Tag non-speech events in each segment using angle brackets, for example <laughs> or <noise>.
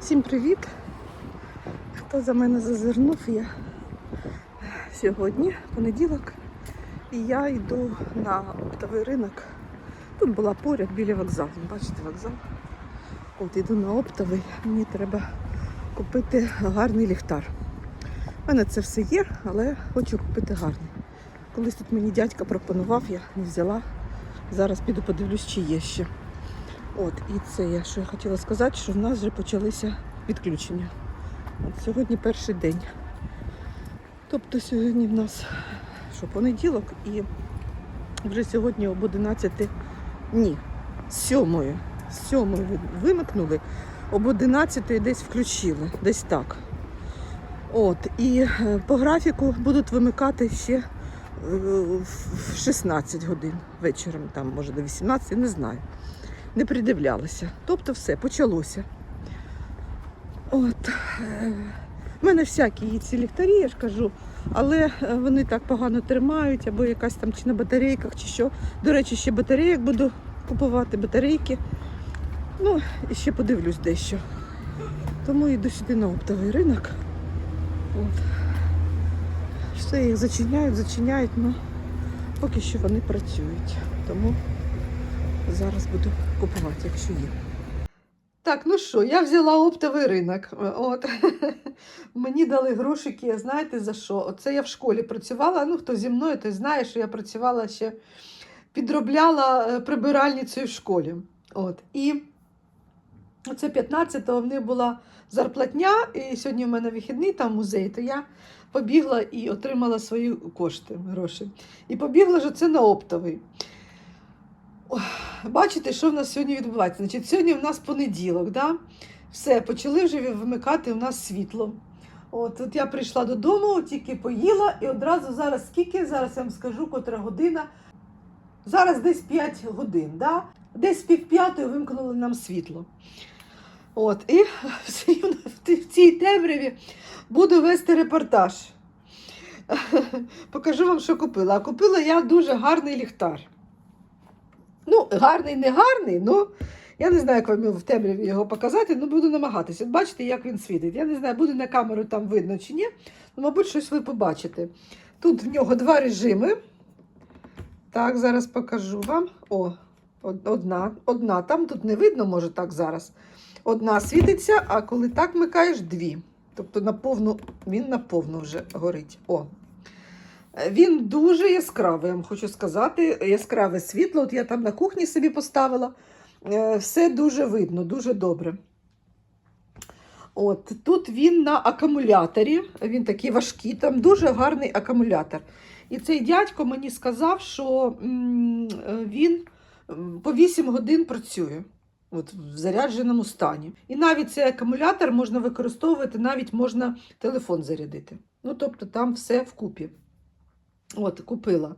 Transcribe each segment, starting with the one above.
Всім привіт! Хто за мене зазирнув, я сьогодні понеділок, і я йду на оптовий ринок. Тут була поряд біля вокзалу. Бачите вокзал? От йду на оптовий, мені треба купити гарний ліхтар. У мене це все є, але хочу купити гарний. Колись тут мені дядька пропонував, я не взяла. Зараз піду подивлюсь, чи є ще. От, і це я що я хотіла сказати, що в нас вже почалися відключення. От сьогодні перший день. Тобто сьогодні в нас що, понеділок і вже сьогодні об 11, ні, з 7, з 7 вимикнули, об 11 десь включили, десь так. От, і е, по графіку будуть вимикати ще е, в 16 годин вечором, там може до 18, не знаю не придивлялася. Тобто все, почалося. От. е, В мене всякі є ці ліхтарі, я ж кажу, але е, вони так погано тримають, або якась там чи на батарейках, чи що. До речі, ще батарейок буду купувати, батарейки. Ну, і ще подивлюсь дещо. Тому йду сюди на оптовий ринок. От. Все їх зачиняють, зачиняють, але поки що вони працюють. Тому Зараз буду купувати, якщо є. Так, ну що, я взяла оптовий ринок. От. <laughs> Мені дали грошики, знаєте за що? Оце я в школі працювала. Ну, хто зі мною, той знає, що я працювала ще, підробляла е, прибиральницею в школі. От. І оце 15-го в них була зарплатня, і сьогодні в мене вихідний там музей, то я побігла і отримала свої кошти, гроші. І побігла ж це на оптовий. Бачите, що в нас сьогодні відбувається? Значить, Сьогодні в нас понеділок, да? все, почали вже вимикати у нас світло. От, от я прийшла додому, тільки поїла, і одразу зараз скільки, зараз я вам скажу, котра година. Зараз десь 5 годин, да? десь пів п'ятої вимкнули нам світло. От, і <laughs> в цій темряві буду вести репортаж. <laughs> Покажу вам, що купила. А купила я дуже гарний ліхтар. Ну, гарний, не гарний, ну я не знаю, як вам в темряві його показати, але буду намагатися. От бачите, як він світить. Я не знаю, буде на камеру там видно чи ні. Ну, мабуть, щось ви побачите. Тут в нього два режими. Так, зараз покажу вам. О, одна, одна. Там тут не видно, може так зараз. Одна світиться, а коли так микаєш, дві. Тобто на повну, він на повну вже горить. О, він дуже яскравий, я вам хочу сказати. Яскраве світло. От я там на кухні собі поставила. Е, Все дуже видно, дуже добре. От, Тут він на акумуляторі, він такий важкий, там дуже гарний акумулятор. І цей дядько мені сказав, що він по 8 годин працює от, в зарядженому стані. І навіть цей акумулятор можна використовувати, навіть можна телефон зарядити. Ну, тобто там все вкупі. От, купила.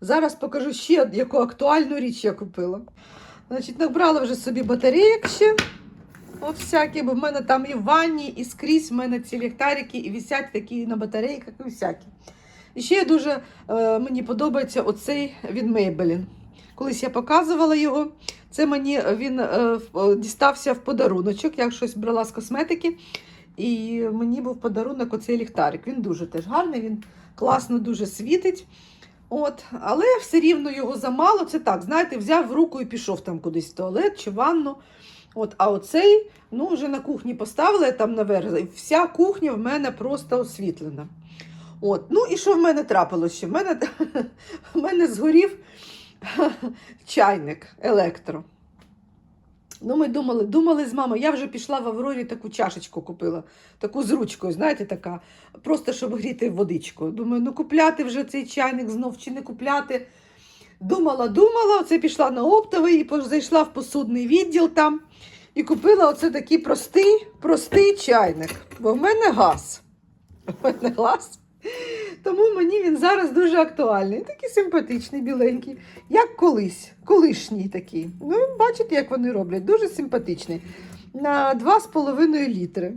Зараз покажу ще, яку актуальну річ я купила. Значить, набрала вже собі батарейок ще. От всякі, бо в мене там і в ванні, і скрізь в мене ці ліхтарики, і висять такі на батарейках, і всякі. І ще дуже е, мені подобається оцей від Maybelline. Колись я показувала його. Це мені він е, дістався в подаруночок, я щось брала з косметики. І мені був подарунок оцей ліхтарик. Він дуже теж гарний, він класно дуже світить. От, Але все рівно його замало. Це так, знаєте, взяв в руку і пішов там кудись в туалет чи ванну. От, А оцей ну, вже на кухні поставила я там наверх. Вся кухня в мене просто освітлена. От, Ну і що в мене трапилося? В мене, <laughs> в мене згорів <laughs> чайник електро. Ну, ми думали, думали з мамою. Я вже пішла в Аврорі таку чашечку купила, таку з ручкою, знаєте, така, просто щоб гріти водичку. Думаю, ну купляти вже цей чайник знов чи не купляти. Думала, думала, оце пішла на оптовий і зайшла в посудний відділ там і купила оце такий простий, простий чайник. Бо в мене газ. <laughs> В мене газ. Тому мені він зараз дуже актуальний. Такий симпатичний, біленький, як колись, колишній такий. Ну, бачите, як вони роблять, дуже симпатичний. На 2,5 літри.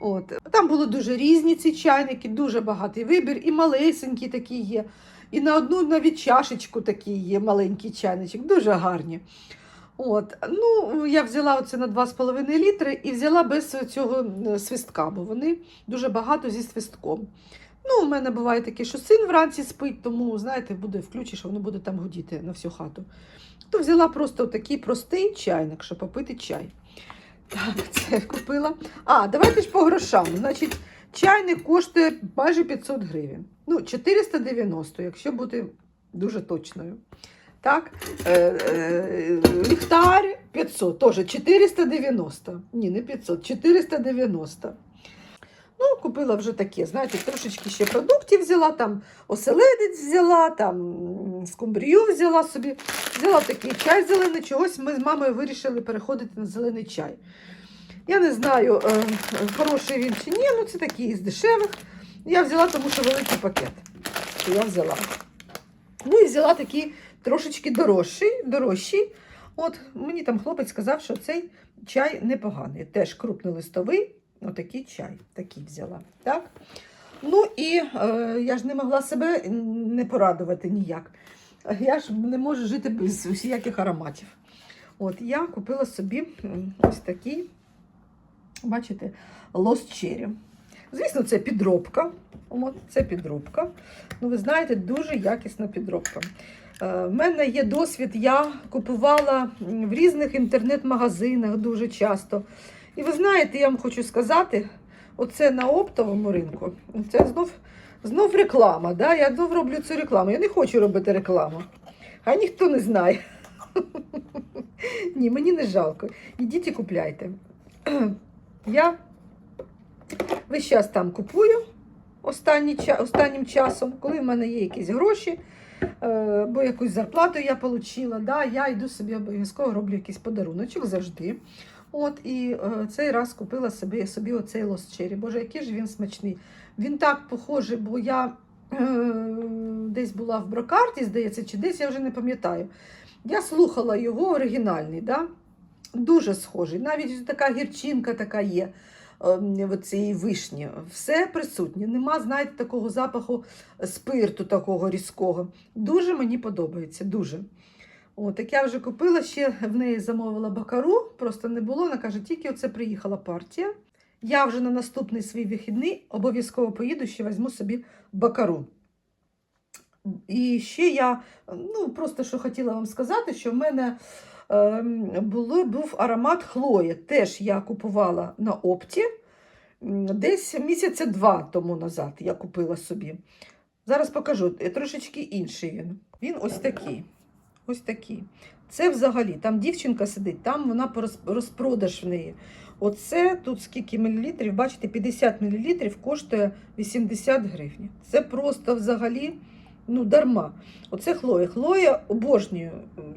От. Там були дуже різні ці чайники, дуже багатий вибір, і малесенькі такі є. І на одну навіть чашечку такий є, маленький чайничок, дуже гарні. От, ну, я взяла оце на 2,5 літри і взяла без цього е, свистка, бо вони дуже багато зі свистком. Ну, у мене буває таке, що син вранці спить, тому, знаєте, буде включиш, воно буде там гудіти на всю хату. То взяла просто такий простий чайник, щоб попити чай. Так, <laughs> це купила. А, давайте ж по грошам. Значить, чайник коштує майже 500 гривень. Ну, 490, якщо бути дуже точною. Так, е, е, ліхтар 500, теж 490. Ні, не 500, 490. Ну, купила вже таке, знаєте, трошечки ще продуктів взяла, там оселедець взяла, там скумбрію взяла собі. Взяла такий чай зелений, чогось ми з мамою вирішили переходити на зелений чай. Я не знаю, е, хороший він чи ні, ну це такий із дешевих. Я взяла, тому що великий пакет. То я взяла. Ну і взяла такий трошечки дорожчий, дорожчий. От мені там хлопець сказав, що цей чай непоганий. Теж крупнолистовий, отакий чай. Такий взяла. Так? Ну і е, я ж не могла себе не порадувати ніяк. Я ж не можу жити без усіляких ароматів. От я купила собі ось такий, бачите, Lost Cherry. Звісно, це підробка. От, це підробка. Ну, ви знаєте, дуже якісна підробка. Е, В мене є досвід, я купувала в різних інтернет-магазинах дуже часто. І ви знаєте, я вам хочу сказати, оце на оптовому ринку, це знов, знов реклама. Да? Я знов роблю цю рекламу. Я не хочу робити рекламу. А ніхто не знає. Ні, мені не жалко. Ідіть і купляйте. Я весь час там купую останній, ча- останнім часом, коли в мене є якісь гроші, е, бо якусь зарплату я отримала, да, я йду собі обов'язково роблю якийсь подаруночок завжди. От і е, цей раз купила собі, собі оцей Cherry. Боже, який ж він смачний. Він так похожий, бо я е, десь була в брокарті, здається, чи десь я вже не пам'ятаю. Я слухала його оригінальний, да? дуже схожий. Навіть така гірчинка така є ем, цієї вишні. Все присутнє. Нема, знаєте, такого запаху спирту, такого різкого. Дуже мені подобається, дуже. От, так я вже купила, ще в неї замовила бакару, просто не було. Вона каже, тільки оце приїхала партія. Я вже на наступний свій вихідний обов'язково поїду, ще візьму собі бакару. І ще я ну, просто що хотіла вам сказати, що в мене ем, було, був аромат Хлоя. Теж я купувала на опті. Десь місяця два тому назад я купила собі. Зараз покажу, е, трошечки інший він. Він ось такий. Ось такий. Це взагалі, там дівчинка сидить, там вона розпродаж в неї. Оце тут скільки мілілітрів, бачите, 50 мілілітрів коштує 80 гривень. Це просто взагалі ну, дарма. Оце Хлоя. Хлоя обожнюю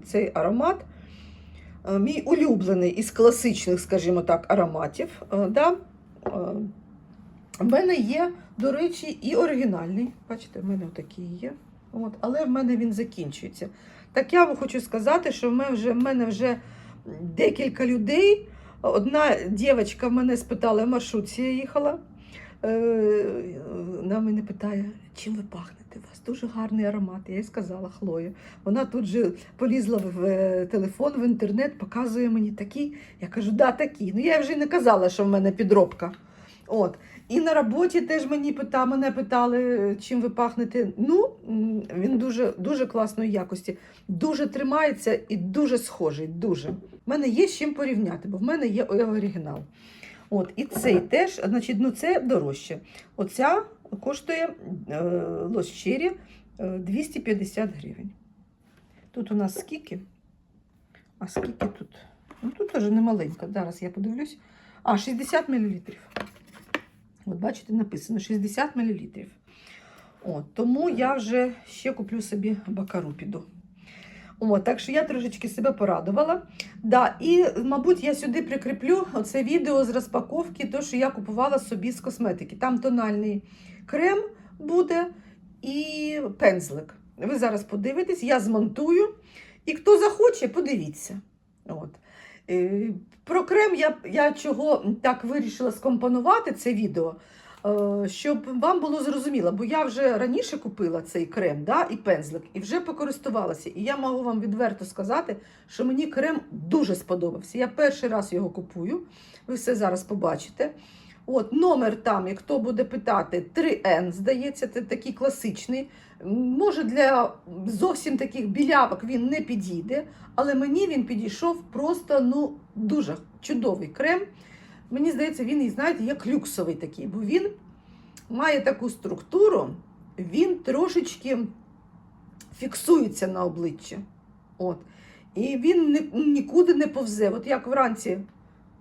цей аромат. Е, Мій улюблений із класичних, скажімо так, ароматів. Е, Да? Е, В мене є, до речі, і оригінальний. Бачите, в мене такий є. От, але в мене він закінчується. Так я вам хочу сказати, що в вже, в мене вже декілька людей. Одна дівчинка мене спитала, в маршрутці я їхала. Е, Вона мене питає, чим ви пахнете? У вас дуже гарний аромат. Я їй сказала Хлоя. Вона тут же полізла в е, телефон, в інтернет, показує мені такий. Я кажу, да, такий. Ну я вже не казала, що в мене підробка. От. І на роботі теж мені пита, мене питали, чим ви пахнете. Ну, він дуже, дуже класної якості, дуже тримається і дуже схожий. Дуже. У мене є з чим порівняти, бо в мене є оригінал. От, і цей теж, значить, ну це дорожче. Оця коштує е, е, 250 гривень. Тут у нас скільки? А скільки тут? Ну тут теж не маленько. Зараз я подивлюсь. А, 60 мл. От бачите, написано 60 мл. От, тому я вже ще куплю собі бакару піду. От, так що я трошечки себе порадувала. Да, і, мабуть, я сюди прикріплю оце відео з розпаковки, то, що я купувала собі з косметики. Там тональний крем буде і пензлик. Ви зараз подивитесь, я змонтую. І хто захоче, подивіться. От. Е, Про крем я, я чого так вирішила скомпонувати це відео. Е, Щоб вам було зрозуміло, бо я вже раніше купила цей крем да, і пензлик, і вже покористувалася. І я можу вам відверто сказати, що мені крем дуже сподобався. Я перший раз його купую, ви все зараз побачите. От Номер там, як хто буде питати, 3N, здається, це такий класичний. Може, для зовсім таких білявок він не підійде, але мені він підійшов просто ну, дуже чудовий крем. Мені здається, він, і, знаєте, як люксовий такий, бо він має таку структуру, він трошечки фіксується на обличчі. От. І він нікуди не повзе. От як вранці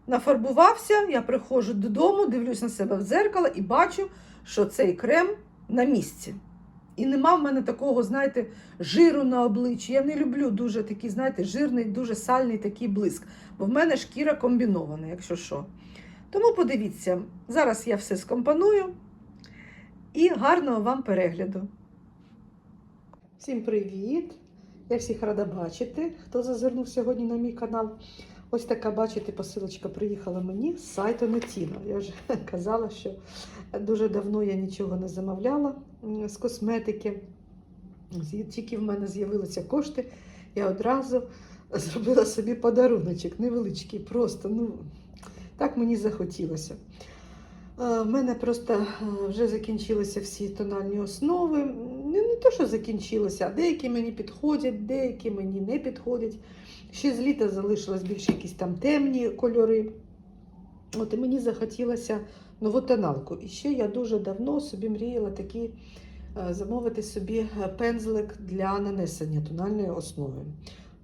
нафарбувався, я приходжу додому, дивлюсь на себе в дзеркало і бачу, що цей крем на місці. І нема в мене такого, знаєте, жиру на обличчі. Я не люблю дуже такий, знаєте, жирний, дуже сальний такий блиск. Бо в мене шкіра комбінована, якщо що. Тому подивіться, зараз я все скомпоную і гарного вам перегляду. Всім привіт! Я всіх рада бачити, хто зазирнув сьогодні на мій канал. Ось така, бачите, посилочка приїхала мені з сайту Нетіно. Я вже <laughs> казала, що дуже давно я нічого не замовляла з косметики. Тільки в мене з'явилися кошти, я одразу <laughs> зробила собі подаруночок невеличкий, просто ну, так мені захотілося. Е, В мене просто е, вже закінчилися всі тональні основи. Не, то, що закінчилося, деякі мені підходять, деякі мені не підходять. Ще з літа залишилось більше якісь там темні кольори. От і мені захотілося нову тоналку. І ще я дуже давно собі мріяла такі е, замовити собі е, пензлик для нанесення тональної основи.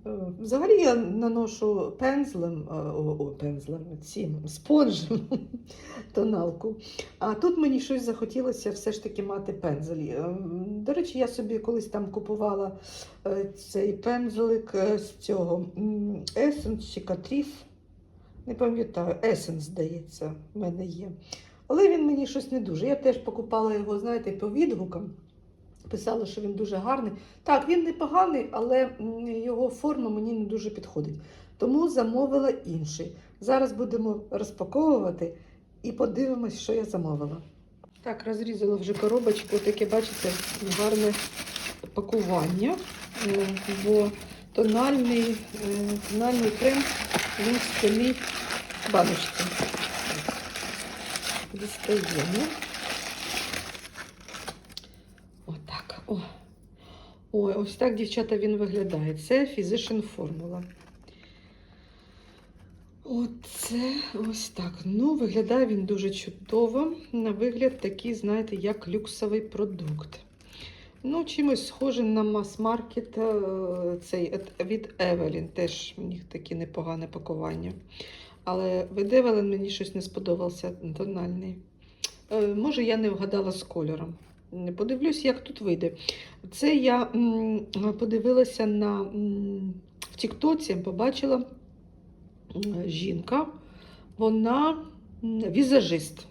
Е, Взагалі я наношу пензлем, е, о, о, пензлем, цим спонжем <laughs> тоналку. А тут мені щось захотілося все ж таки мати пензель. Е, До речі, я собі колись там купувала цей пензлик з цього Essence чи. Не пам'ятаю, Essence, здається, в мене є. Але він мені щось не дуже. Я теж покупала його, знаєте, по відгукам. Писала, що він дуже гарний. Так, він непоганий, але його форма мені не дуже підходить. Тому замовила інший. Зараз будемо розпаковувати і подивимось, що я замовила. Так, розрізала вже коробочку, таке, бачите, гарне пакування, Е, бо тональний, е, тональний крем він в самій баночці. Дістаємо. Отак. О. Ой, ось так, дівчата, він виглядає. Це Physician Formula. Оце ось так. Ну, виглядає він дуже чудово. На вигляд такий, знаєте, як люксовий продукт. Ну, чимось схожий на мас-маркет е, цей від Evelyn. Теж у них таке непогане пакування. Але від Evelyn мені щось не сподобався тональний. Е, Може, я не вгадала з кольором. Подивлюсь, як тут вийде. Це я подивилася на в Тіктоці, побачила жінка, вона візажист.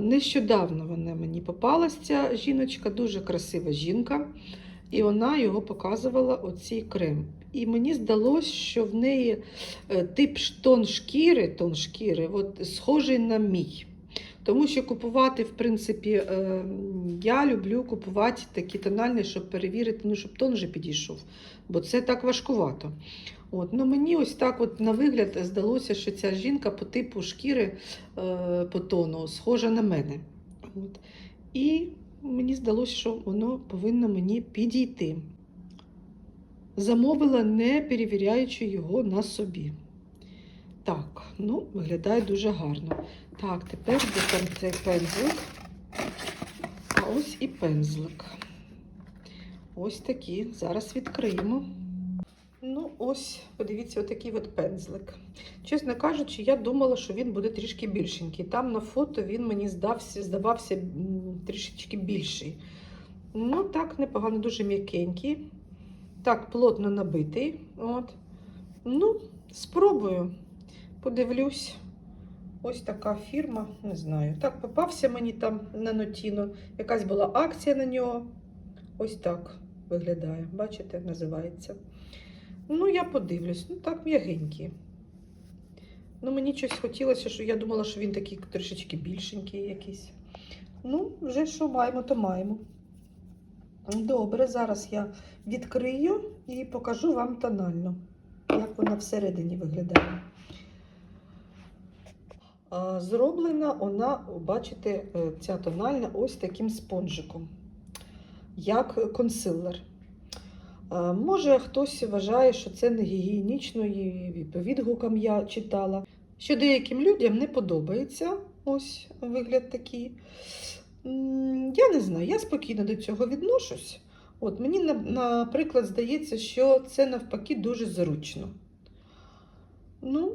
Нещодавно вона мені попалася, ця жіночка, дуже красива жінка, і вона його показувала оцей крем. І мені здалося, що в неї е, тип тон шкіри, тон шкіри от, схожий на мій. Тому що купувати, в принципі, е, я люблю купувати такі тональні, щоб перевірити, ну, щоб тон вже підійшов, бо це так важкувато. От, ну, мені ось так от на вигляд здалося, що ця жінка по типу шкіри, е, по тону, схожа на мене. От. І мені здалося, що воно повинно мені підійти. Замовила, не перевіряючи його на собі. Так, ну, виглядає дуже гарно. Так, тепер де там цей пензлик. А ось і пензлик. Ось такі. Зараз відкриємо. Ну, ось, подивіться, отакий от пензлик. Чесно кажучи, я думала, що він буде трішки більшенький. Там на фото він мені здався, здавався трішечки більший. Ну, так, непогано, дуже м'якенький. Так, плотно набитий. От. Ну, спробую. Подивлюсь. Ось така фірма, не знаю. Так, попався мені там на Нотіно. Якась була акція на нього. Ось так виглядає. Бачите, називається. Ну, я подивлюсь. Ну, так, м'ягенький. Ну, мені щось хотілося, що я думала, що він такий трішечки більшенький якийсь. Ну, вже що маємо, то маємо. Добре, зараз я відкрию і покажу вам тонально, як вона всередині виглядає. Зроблена вона, бачите, е, ця тональна ось таким спонжиком, як консилер. Може, хтось вважає, що це не гігієнічно, і по відгукам я читала. Що деяким людям не подобається ось вигляд такий. Я не знаю, я спокійно до цього відношусь. От мені, наприклад, здається, що це навпаки дуже зручно. Ну,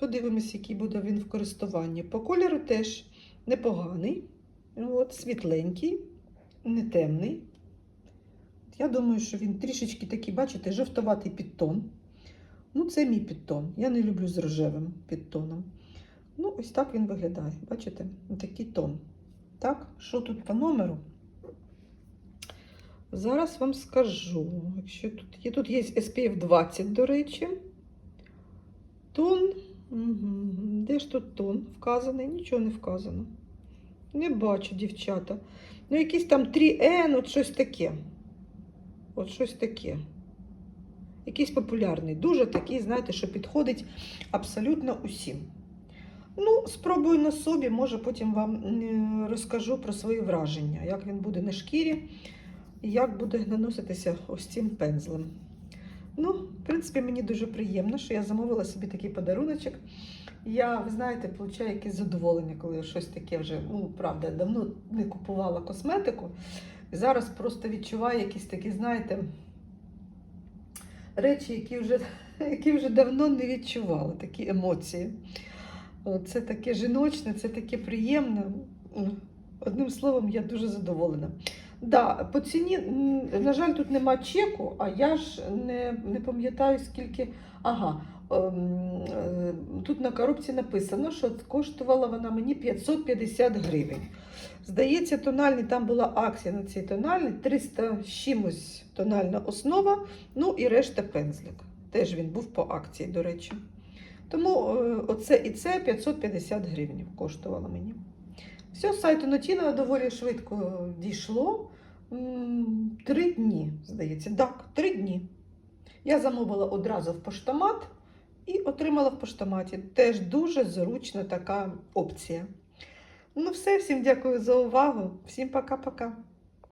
подивимось, який буде він в користуванні. По кольору теж непоганий. От, світленький, не темний. Я думаю, що він трішечки такий, бачите, жовтоватий підтон. Ну, це мій підтон. Я не люблю з рожевим підтоном. Ну, ось так він виглядає. Бачите? Такий тон. Так, що тут по номеру? Зараз вам скажу. Якщо тут є, тут є SPF 20, до речі. Тон. Де ж тут тон вказаний? Нічого не вказано. Не бачу, дівчата. Ну, якийсь там 3N, от щось таке. От щось таке. Якийсь популярний. Дуже такий, знаєте, що підходить абсолютно усім. Ну, спробую на собі, може потім вам розкажу про свої враження, як він буде на шкірі і як буде наноситися ось цим пензлем. Ну, в принципі, мені дуже приємно, що я замовила собі такий подаруночок. Я, ви знаєте, получаю якесь задоволення, коли я щось таке вже, ну, правда, давно не купувала косметику. Зараз просто відчуваю якісь такі, знаєте, речі, які вже, які вже давно не відчувала, такі емоції. Це таке жіночне, це таке приємне. Одним словом, я дуже задоволена. Да, по ціні, на жаль, тут нема чеку, а я ж не, не пам'ятаю, скільки. Ага, ем, е, тут на коробці написано, що коштувала вона мені 550 гривень. Здається, тональний, там була акція на цей тональний, 300 з чимось тональна основа, ну і решта пензлик. Теж він був по акції, до речі. Тому е, оце і це 550 гривень коштувало мені. Все, з сайту Нотіна доволі швидко дійшло. Три дні, здається. Так, три дні. Я замовила одразу в поштомат і отримала в поштоматі. Теж дуже зручна така опція. Ну, все, всім дякую за увагу. Всім пока-пока.